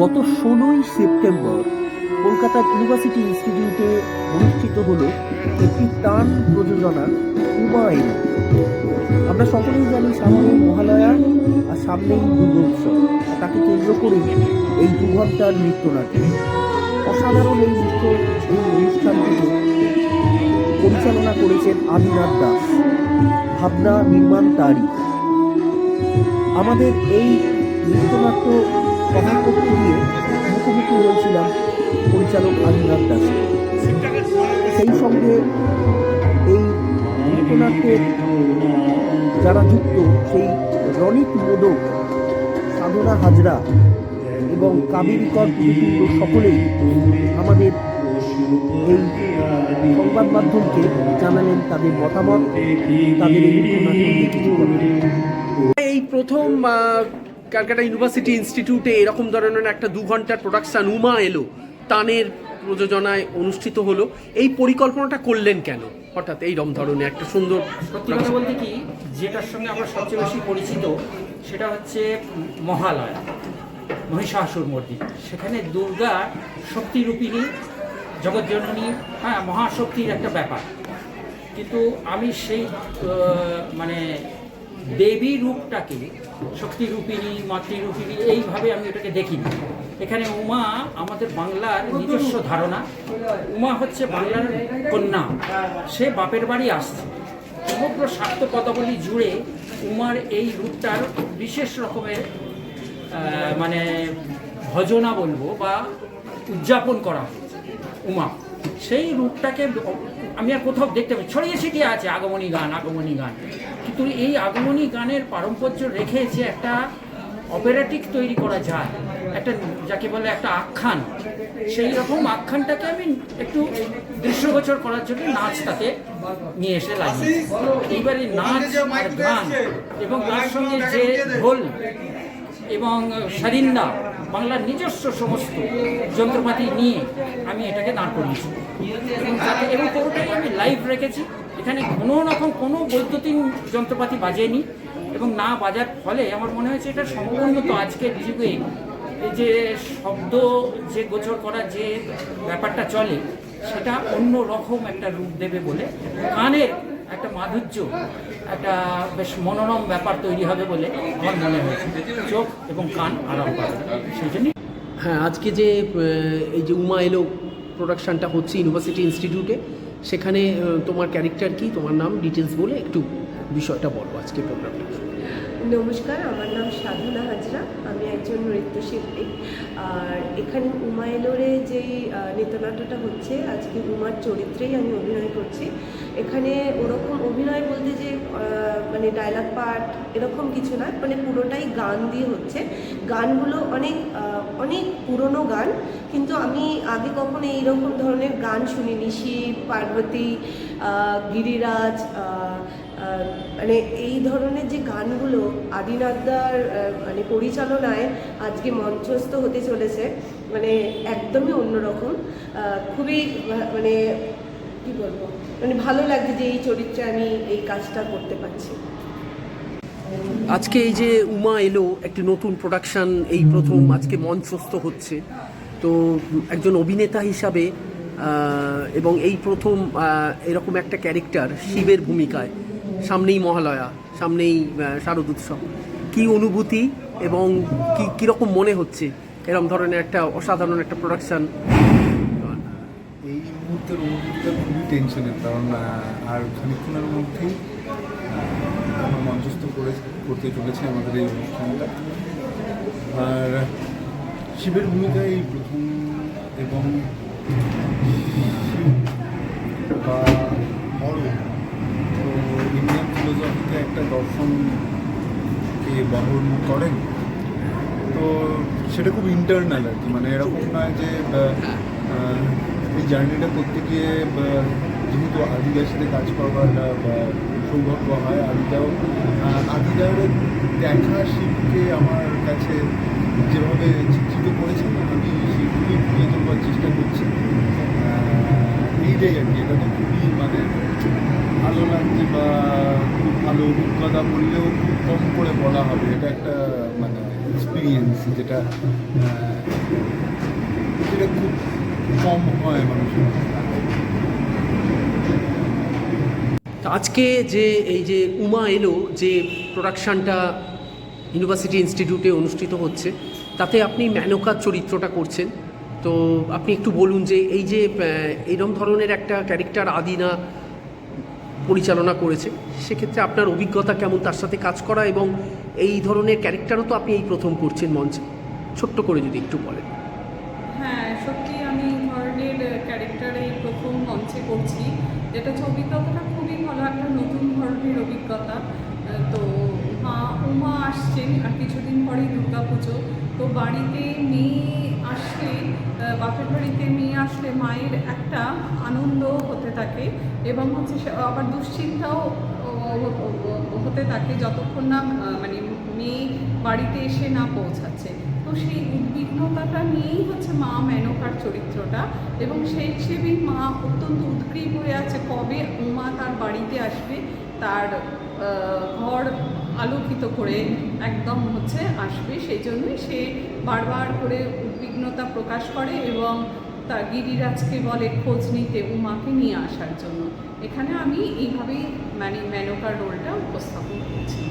গত ষোলোই September Kolkata university ইনস্টিটিউটে অনুষ্ঠিত হল একটি টান প্রযোজনার উমায়ন আমরা সকলেই জানি সামনেই মহালয়া আর সামনেই দুর্গোৎসব। তাকে কেন্দ্র করে এই দু ঘণ্টার নৃত্যনাট্য। অসাধারণ এই নৃত্য, এই অনুষ্ঠানটিকে পরিচালনা করেছেন আদিনাথ দাস। ভাবনা নির্মাণ তারই। আমাদের এই নৃত্যনাট্য কথা করতে গিয়ে মুখোমুখি হয়েছিলাম পরিচালক আদিনাথ দাস। সেই সঙ্গে এই নৃত্যনাট্যের যারা যুক্ত, সেই রনিত মোদক, সাধনা হাজরা এবং কাবেরিকর সকলেই আমাদের এই সংবাদ মাধ্যমকে জানালেন তাদের মতামত, তাদের এই প্রথম ক্যালকাটা ইউনিভার্সিটি ইনস্টিটিউটে এরকম ধরনের একটা দু ঘণ্টার প্রোডাকশন উমা এলো টানের প্রযোজনায় অনুষ্ঠিত হলো। এই পরিকল্পনাটা করলেন কেন? হঠাৎ এইরকম ধরনের একটা সুন্দর সত্যি কথা বলতে কি, যেটার সঙ্গে আমরা সবচেয়ে বেশি পরিচিত, সেটা হচ্ছে মহালয়া, মহিষাসুর মূর্তি সেখানে দুর্গা শক্তিরূপিণী, জগজ্জননী হ্যাঁ মহাশক্তির একটা ব্যাপার। কিন্তু আমি সেই মানে দেবী রূপটাকে, শক্তিরূপিণী, মাতৃরূপিণী এইভাবে আমি এটাকে দেখিনি। এখানে উমা আমাদের বাংলার নিজস্ব ধারণা। উমা হচ্ছে বাংলার কন্যা। সে বাপের বাড়ি আসছে। সমগ্র শাক্ত পদাবলী জুড়ে উমার এই রূপটার বিশেষ রকমের মানে ভজনা বলব বা উদযাপন করা উমা। সেই রূপটাকে আমি আর কোথাও দেখতে পাই ছড়িয়ে ছিটিয়ে আছে আগমনী গান আগমনী গান। কিন্তু এই আগমনী গানের পারম্পর্য রেখে যে একটা অপারেটিক তৈরি করা যায়, একটা যাকে বলে একটা আখ্যান, সেই রকম আখ্যানটাকে আমি একটু দৃশ্যগোচর করার জন্য নাচ তাতে নিয়ে এসে লাগিয়ে এইবারে নাচ আর গান এবং তার সঙ্গে যে ঢোল এবং সারিন্দা, বাংলার নিজস্ব সমস্ত যন্ত্রপাতি নিয়ে আমি এটাকে দাঁড় করিয়েছি। এবং পুরোটাই আমি লাইভ রেখেছি। এখানে কোনো রকম কোনো বৈদ্যুতিন যন্ত্রপাতি বাজেনি এবং না বাজার। ফলে আমার মনে হয়েছে এটা সম্পূর্ণ আজকের যুগে এই যে শব্দ, যে গোচর করা, যে ব্যাপারটা চলে, সেটা অন্য রকম একটা রূপ দেবে বলে গানের একটা মাধুর্য, একটা বেশ মনোরম ব্যাপার তৈরি হবে বলে আমার মনে হয়েছে। চোখ এবং কান আরাম পাবে সেই জন্যই হ্যাঁ আজকে যে এই যে উমা এলো প্রোডাকশনটা হচ্ছে ইউনিভার্সিটি ইনস্টিটিউটে সেখানে তোমার ক্যারেক্টার কি, তোমার নাম ডিটেলস বলে একটু বিষয়টা বলো আজকে প্রোগ্রামটা নমস্কার, আমার নাম সাধনা হাজরা, আমি একজন নৃত্যশিল্পী। আর এখানে উমায়লোরে যেই নৃত্যনাট্যটা হচ্ছে, আজকে উমার চরিত্রেই আমি অভিনয় করছি। এখানে ওরকম অভিনয় বলতে যে মানে ডায়লগ পার্ট এরকম কিছু না মানে পুরোটাই গান দিয়ে হচ্ছে। গানগুলো অনেক অনেক পুরনো গান, কিন্তু আমি আগে কখনো এইরকম ধরনের গান শুনিনি। শিব, পার্বতী গিরিরাজ মানে এই ধরনের যে গানগুলো আদিনাথদার মানে পরিচালনায় আজকে মঞ্চস্থ হতে চলেছে মানে একদমই অন্যরকম। খুবই মানে কি বলব মানে ভালো লাগছে যে এই চরিত্রে আমি এই কাজটা করতে পারছি। আজকে এই যে উমা এলো, একটি নতুন প্রোডাকশন এই প্রথম আজকে মঞ্চস্থ হচ্ছে। তো একজন অভিনেতা হিসাবে এবং এই প্রথম এরকম একটা ক্যারেক্টার শিবের ভূমিকায়। সামনেই মহালয়া, সামনেই শারদ উৎসব। কি অনুভূতি এবং কি, কীরকম মনে হচ্ছে? এরকম ধরনের একটা অসাধারণ একটা প্রোডাকশন এই মুহূর্তের অনুভূতিটা খুবই টেনশনের কারণ আর খানিক্ষণের মধ্যেই মঞ্চস্থ করে, করতে চলেছি আমাদের এই অনুষ্ঠানটা। আর শিবের ভূমিকা এই প্রথম এবং বা হর তো ইন্ডিয়ান ফিলোসফিতে একটা দর্শনকে বহন করেন? তো সেটা খুব ইন্টারনাল আর কি। মানে এরকম নয় যে আহ, এই জার্নিটা করতে গিয়ে যেহেতু সাথে কাজ করবার সৌভাগ্য হয় আদিদাও আহ, আদিদার দেখা শিবকে আমার কাছে যেভাবে চিত্রিত করেছেন আমি সেগুলি তুলে ধরবার চেষ্টা করছি। এইটাই আর কি। এটা তো খুবই মানে ভালো লাগছে বা ভালো অভিজ্ঞতা বললেও খুব কম করে বলা হবে। এটা একটা মানে এক্সপিরিয়েন্স যেটা যেটা খুব কম হয় মানুষের আজকে যে এই যে উমা এলো, যে প্রোডাকশানটা ইউনিভার্সিটি ইনস্টিটিউটে অনুষ্ঠিত হচ্ছে, তাতে আপনি ম্যানকার চরিত্রটা করছেন। তো আপনি একটু বলুন যে এই যে এরম ধরনের একটা ক্যারেক্টার আদিনা পরিচালনা করেছে, সেক্ষেত্রে আপনার অভিজ্ঞতা কেমন তার সাথে কাজ করা এবং এই ধরনের ক্যারেক্টারও তো আপনি এই প্রথম করছেন মঞ্চে। ছোট্ট করে যদি একটু বলেন। হ্যাঁ সত্যি আমি এই ধরনের ক্যারেক্টার এই প্রথম মঞ্চে করছি, যেটা হচ্ছে অভিজ্ঞতাটা খুবই ভালো, একটা নতুন ধরনের অভিজ্ঞতা। তো মা, উমা আসছেন আর কিছুদিন পরেই দুর্গা পুজো তো বাড়িতে মেয়ে আসলে বাপের বাড়িতে মেয়ে আসলে মায়ের একটা আনন্দ হতে থাকে এবং হচ্ছে আবার দুশ্চিন্তাও হতে থাকে যতক্ষণ না মানে মেয়ে বাড়িতে এসে না পৌঁছাচ্ছে। তো সেই উদ্বিগ্নতাটা নিয়েই হচ্ছে মা মেনকার চরিত্রটা এবং সেই হিসেবেই মা অত্যন্ত উদ্গ্রীব হয়ে আছে কবে উমা তার বাড়িতে আসবে, তার ঘর আলোকিত করে একদম হচ্ছে আসবে। সেই জন্যই সে বারবার করে উদ্বিগ্নতা প্রকাশ করে এবং তার গিরিরাজকে বলে, খোঁজ নিতে উমাকে নিয়ে আসার জন্য। এখানে আমি এইভাবেই মানে মেনকার রোলটা উপস্থাপন করছি।